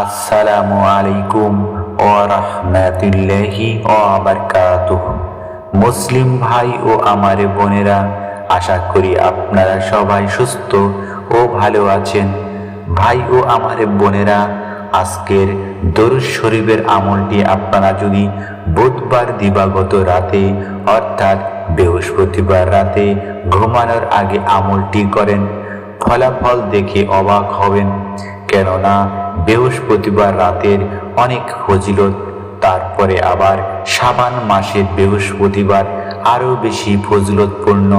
আসসালামু আলাইকুম ও রহমতুল্লাহি ও বারকাতুহ। মুসলিম ভাই ও আমার বোনেরা, আশা করি আপনারা সবাই সুস্থ ও ভালো আছেন। ভাই ও আমার বোনেরা, আজকের দরুদ শরীফের আমলটি আপনারা যদি বুধবার দিবাগত রাতে, অর্থাৎ বৃহস্পতিবার রাতে ঘুমানোর আগে আমলটি করেন। ফলাফল দেখে অবাক হবেন, কেননা বৃহস্পতিবার রাতের অনেক ফজিলত, তারপরে আবার সাবান মাসের বৃহস্পতিবার আরও বেশি ফজিলতপূর্ণ।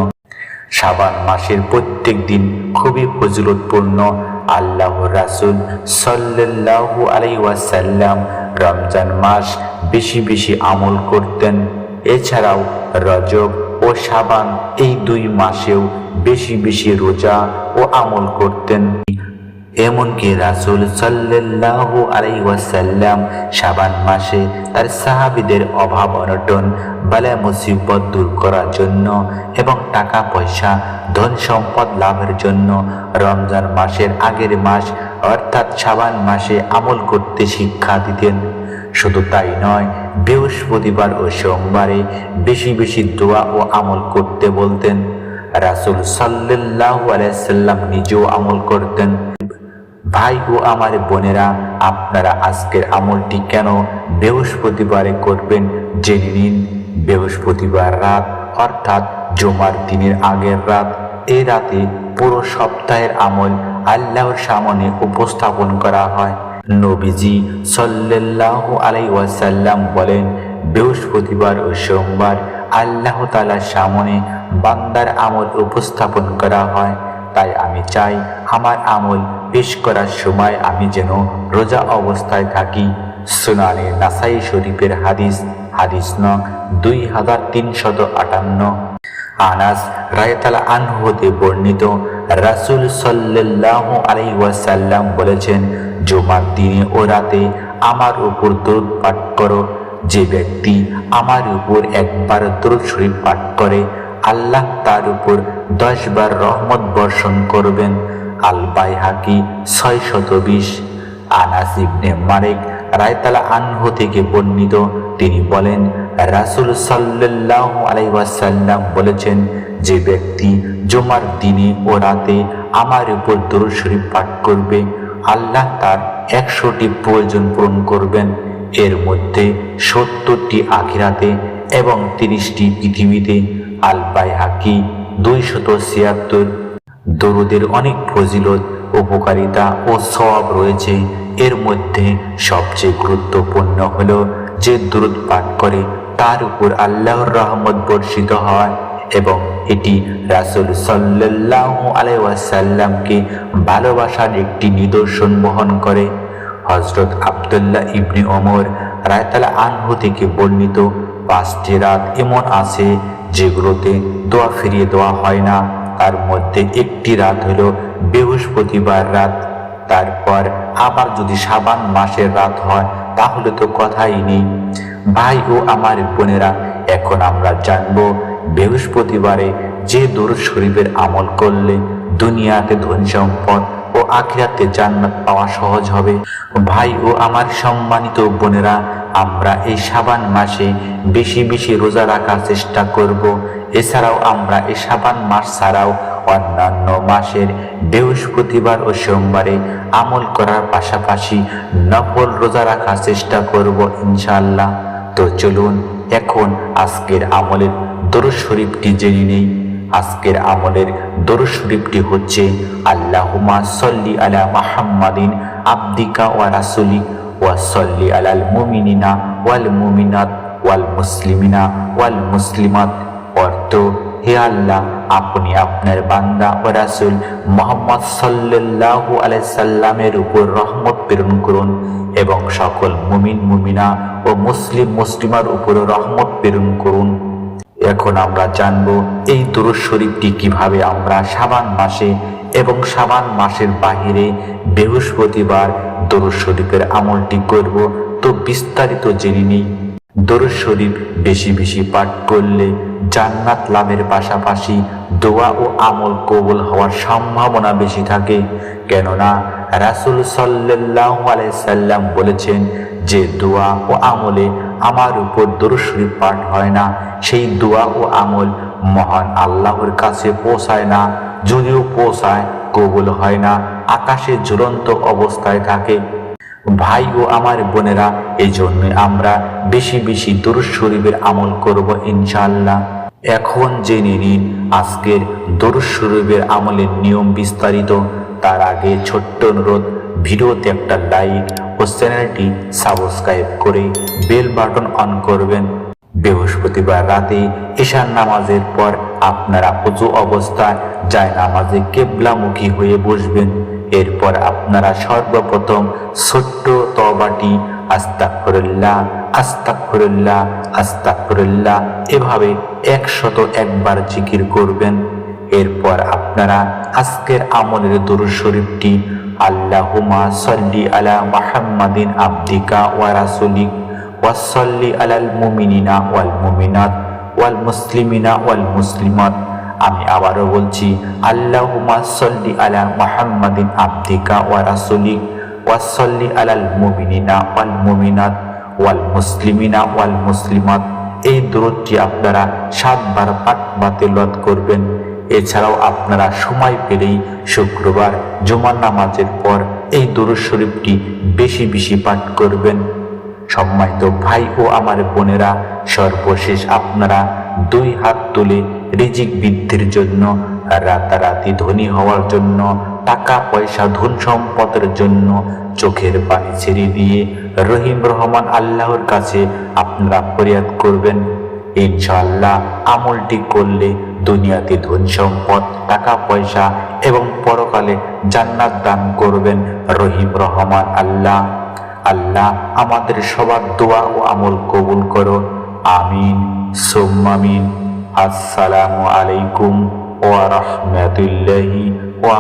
সাবান মাসের প্রত্যেক দিন খুবই ফজিলতপূর্ণ। আল্লাহ রাসুল সাল্লাল্লাহু আলাই ওয়াসাল্লাম রমজান মাস বেশি বেশি আমল করতেন। এছাড়াও রজব ও সাবান এই দুই মাসেও বেশি বেশি রোজা ও আমল করতেন। এমনকি রাসুল সাল্লাল্লাহু আলাই ওয়াসাল্লাম শাবান মাসে তার সাহাবিদের অভাব অনটন বালা মুসিবত দূর করার জন্য এবং টাকা, পয়সা, ধন সম্পদ লাভের জন্য রমজান মাসের আগের মাস অর্থাৎ শাবান মাসে আমল করতে শিক্ষা দিতেন। শুধু তাই নয়, বৃহস্পতিবার ও সোমবারে বেশি বেশি দোয়া ও আমল করতে বলতেন। রাসুল সাল্লাল্লাহু আলাইসাল্লাম নিজেও আমল করতেন। ভাই ও আমার বোনেরা, আপনারা আজকের আমলটি কেন বৃহস্পতিবারে করবেন জেনে নিন। বৃহস্পতিবার রাত, অর্থাৎ জমার দিনের আগের রাত, এ রাতে পুরো সপ্তাহের আমল আল্লাহর সামনে উপস্থাপন করা হয়। নবীজি সাল্লাল্লাহু আলাই ওয়াসাল্লাম বলেন, বৃহস্পতিবার ও সোমবার আল্লাহ তালার সামনে বান্দার আমল উপস্থাপন করা হয়। তাই আমি চাই, আমার আমল পেশ করার সময় আমি যেন রোজা অবস্থায় থাকি। সুনানি নাসাই শরীফের হাদিস হাদিস ন দুই হাজার তিনশত আটান্ন। আনাস রায়তালা আনহতে বর্ণিত, রাসুল সাল্লাহ আলাই ওয়াসাল্লাম বলেছেন, জুমার দিনে ও রাতে আমার উপর দরুদ পাঠ করো। যে ব্যক্তি আমার উপর একবার দরুদ শরীফ পাঠ করে আল্লাহ তার উপর দশ বার রহমত বর্ষণ করবেন। আল বাইহাকি ছয় শত বিশ আনাস ইবনে মারেক রায়তালা আনহু থেকে বর্ণিত, তিনি বলেন, রাসুল সাল্লাহ আলাইসাল্লাম বলেছেন যে ব্যক্তি জমার দিনে ও রাতে আমার উপর দরুদ পাঠ করবে, আল্লাহ তার একশোটি প্রয়োজন পূরণ করবেন। এর মধ্যে সত্তরটি আখিরাতে এবং তিরিশটি পৃথিবীতে আল বাইহাকি দুইশত ছিয়াত্তর। দরুদের অনেক ফজিলত, উপকারিতা ও সব রয়েছে। এর মধ্যে সবচেয়ে গুরুত্বপূর্ণ হল যে দরুদ পাঠ করে, তার উপর আল্লাহর রহমত বর্ষিত হয় এবং এটি রাসুল সাল্লাহ আলাইসাল্লামকে ভালোবাসার একটি নিদর্শন বহন করে। হজরত আবদুল্লাহ ইবনে ওমর রায়তালা আনহু থেকে বর্ণিত, পাঁচটি রাত এমন আছে যেগুলোতে দোয়া ফিরিয়ে দেওয়া হয় না। তার মধ্যে একটি রাত হলো বৃহস্পতিবার রাত। তারপর আবার যদি সাবান মাসের রাত হয়, তাহলে তো কথাই নেই। ভাই ও আমার বোনেরা, এখন আমরা জানব বৃহস্পতিবারে যে দরুদ শরীফের আমল করলে দুনিয়াতে ধন সম্পদ ও আখিরাতে জান্নাত পাওয়া সহজ হবে। ভাই ও আমার সম্মানিত বোনেরা আমরা এই সাবান মাসে বেশি বেশি রোজা রাখার চেষ্টা করব। এছাড়াও আমরা এই সাবান মাস ছাড়াও অন্যান্য মাসের বৃহস্পতিবার ও সোমবারে আমল করার পাশাপাশি নফল রোজা রাখার চেষ্টা করব ইনশাল্লাহ তো চলুন, এখন আজকের আমলের দরুদ শরীফটি জেনে নেই। আজকের আমলের দরুদ শরীফটি হচ্ছে আল্লাহুমা সল্লি আলা মাহাম্মাদিন আব্দিকা ওয়া রাসুলি ওয়া সল্লি আলাল মুমিনিনা ওয়াল মুমিনাত ওয়াল মুসলিমিনা ওয়াল মুসলিমাত অর্থ, হে আল্লাহ, আপনি আপনার বান্দা ও রাসুল মোহাম্মদ সাল্লাল্লাহু আলাইহি সাল্লামের উপর রহমত প্রেরণ করুন এবং সকল মুমিন, মুমিনা ও মুসলিম, মুসলিমার উপর রহমত প্রেরণ করুন। এখন আমরা জানব এই দুরুদ শরীফটি কীভাবে আমরা সাবান মাসে এবং সাবান মাসের বাহিরে বৃহস্পতিবার দরুদ শরীফের আমলটি করব, তো বিস্তারিত জেনে নিই। দরুদ শরীফ বেশি বেশি পাঠ করলে জান্নাত লাভের পাশাপাশি দোয়া ও আমল কবুল হওয়ার সম্ভাবনা বেশি থাকে। কেননা রাসুল সাল্লাহ আলাইসাল্লাম বলেছেন যে দোয়া ও আমলে আমার উপর দরুদ শরীফ পাঠ হয় না, সেই দোয়া ও আমল মহান আল্লাহর কাছে পৌঁছায় না, যদিও পৌঁছায় কবুল হয় না। আকাশে ঝুলন্ত অবস্থায় থাকে। ভাই ও আমার বোনেরা এই জন্য আমরা বেশি বেশি দরুদ শরীফের আমল করব ইনশাল্লাহ এখন জেনে নিন, আজকের দরুদ শরীফের আমলের নিয়ম বিস্তারিত। তার আগে ছোট্ট অনুরোধ, ভিডিওতে একটা লাইক ও চ্যানেলটি সাবস্ক্রাইব করে বেল বাটন অন করবেন। বৃহস্পতিবার রাতে ঈশান নামাজের পর আপনারা উঁচু অবস্থায় যায় নামাজে কেবলামুখী হয়ে বসবেন। এরপর আপনারা সর্বপ্রথম ছোট্ট তবাটি আস্তাকফিরুল্লাহ আস্তাকফিরুল্লাহ আস্তাকফিরুল্লাহ এভাবে একশত একবার জিকির করবেন। এরপর আপনারা আজকের আমলের দরুদ শরীফটি আল্লাহুমা সাল্লি আলা মুহাম্মাদিন আব্দিকা ওয়া রাসূলিক ওয়াসাল্লি আলাল মুমিনিনা ওয়াল মুমিনাত ওয়াল মুসলিমিনা ওয়াল মুসলিমাত। আমি আবারও বলছি আল্লাহুমা সাল্লি আলা মুহাম্মাদিন আবদিকা ওয়া রাসূলিক। ওয়াসাল্লি আলাল মুমিনিনা ওয়াল মুমিনাত ওয়াল মুসলিমিনা ওয়াল মুসলিমাত। এই দূরত্বটি আপনারা সাতবার পাঠ বাতিলত করবেন। এছাড়াও আপনারা সময় পেলেই শুক্রবার জুমার নামাজের পর এই দরুদ শরীফটি বেশি বেশি পাঠ করবেন। সম্মানিত ভাই ও আমার বোনেরা, সর্বশেষ আপনারা দুই হাত তুলে রিজিক বৃদ্ধির জন্য, রাতারাতি ধনী হওয়ার জন্য, টাকা পয়সা ধন সম্পদের জন্য চোখের পানি ছেড়ে দিয়ে রহিম রহমান আল্লাহর কাছে আপনারা ফরিয়াদ করবেন। ইনশাআল্লাহ আমলটি করলে দুনিয়াতে ধন সম্পদ, টাকা পয়সা এবং পরকালে জান্নাত দান করবেন রহিম রহমান আল্লাহ। আল্লাহ আমাদের সবার দোয়া ও আমল কবুল করো। আমিন। সোম্মামিন আসসালামু আলাইকুম ওয়া রাহমাতুল্লাহি ওয়া